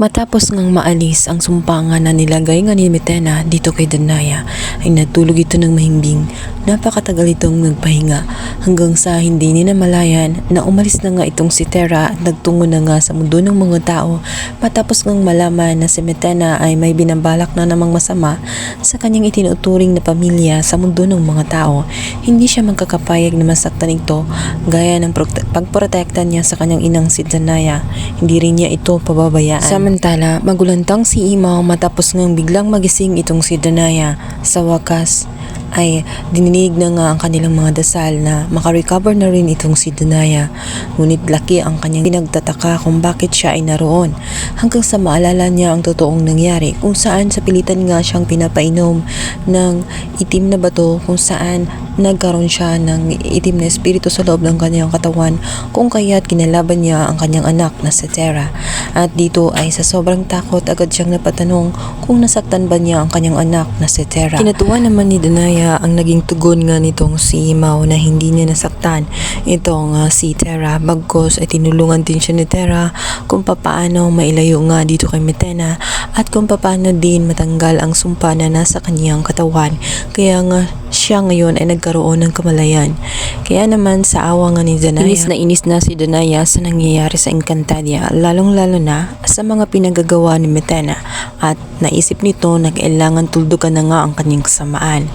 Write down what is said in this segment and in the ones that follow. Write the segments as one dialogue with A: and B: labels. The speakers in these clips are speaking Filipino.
A: Matapos ngang maalis ang sumpangan na nilagay nga ni Metena dito kay Danaya ay natulog ito ng mahimbing. Napakatagal itong nagpahinga hanggang sa hindi ni namalayan na umalis na nga itong si Tera at nagtungo na nga sa mundo ng mga tao matapos ngang malaman na si Metena ay may binabalak na namang masama sa kanyang itinuturing na pamilya sa mundo ng mga tao. Hindi siya magkakapayag na masaktan ito gaya ng prote- pagprotekta niya sa kanyang inang si Danaya. Hindi rin niya ito pababayaan. Samantala, magulantang si Imaw matapos ngang biglang magising itong si Danaya. Sa wakas, ay dininig na nga ang kanilang mga dasal na makarecover na rin itong si Danaya. Ngunit laki ang kanyang pinagtataka kung bakit siya ay naroon. Hanggang sa maalala niya ang totoong nangyari kung saan sa pilitan nga siyang pinapainom ng itim na bato kung saan nagkaroon siya ng itim na espiritu sa loob ng kanyang katawan kung kaya't kinalaban niya ang kanyang anak na si Tera. At dito ay sa sobrang takot agad siyang napatanong kung nasaktan ba niya ang kanyang anak na si Tera. Kinatuwa naman ni Danaya ang naging tugon nga nitong si Mao na hindi niya nasaktan itong ah, si Tera bagkos ay tinulungan din siya ni Tera kung papaano mailayo nga dito kay Metena at kung papaano din matanggal ang sumpa na nasa kanyang katawan kaya nga siya ngayon ay nagkaroon ng kamalayan. Kaya naman sa awa nga ni Danaya, inis na inis na si Danaya sa nangyayari sa Encantadia, lalong-lalo na sa mga pinagagawa ni Metena at naisip nito na kailangan tuldukan na nga ang kanyang kasamaan.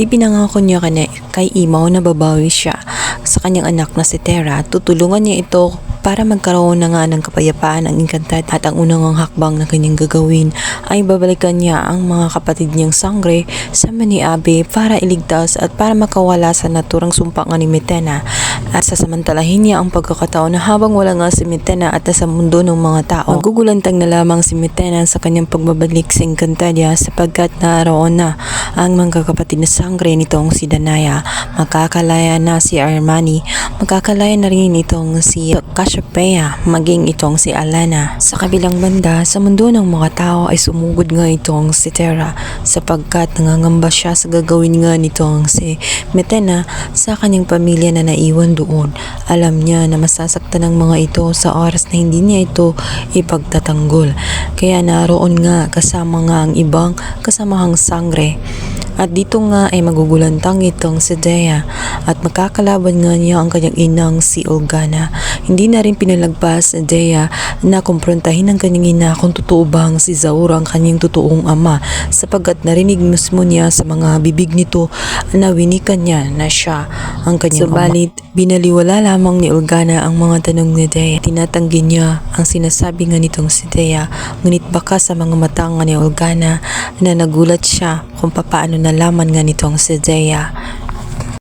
A: Ipinangako niya kay, kay Imaw na babawi siya sa kanyang anak na si Tera. Tutulungan niya ito para magkaroon na nga ng kapayapaan ang Encantad at ang unang ang hakbang na kanyang gagawin ay babalikan niya ang mga kapatid niyang sangre sa Maniabe para iligtas at para makawala sa naturang sumpa nga ni Metena. At sasamantalahin niya ang pagkakataon na habang wala nga si Metena at nasa mundo ng mga tao magugulantang na lamang si Metena sa kanyang pagbabalik sa Encantadia sapagkat naroon na ang mga kapatid na sangre nitong si Danaya makakalaya na si Armani magkakalaya na rin itong si Cassiopeia maging itong si Alana. Sa kabilang banda, sa mundo ng mga tao ay sumugod nga itong si Tera sapagkat nangangamba siya sa gagawin nga nitong si Metena sa kanyang pamilya na naiwan doon. Alam niya na masasaktan ng mga ito sa oras na hindi niya ito ipagtatanggol. Kaya naroon nga kasama nga ang ibang kasamahang sangre. At dito nga ay magugulantang itong si Dea at makakalaban nga niya ang kanyang inang si Olgana. Hindi na rin pinalagpas ni Dea na kumprontahin ang kanyang ina kung totoo bang si Zaur ang kanyang totoong ama sapagkat narinig mismo niya sa mga bibig nito na winikan niya na siya ang kanyang Subalit, binaliwala lamang ni Olgana ang mga tanong ni Dea. Tinatanggi niya ang sinasabi nga nitong si Dea ngunit baka sa mga mata nga ni Olgana na nagulat siya kung papaano nalaman nga nitong si Dea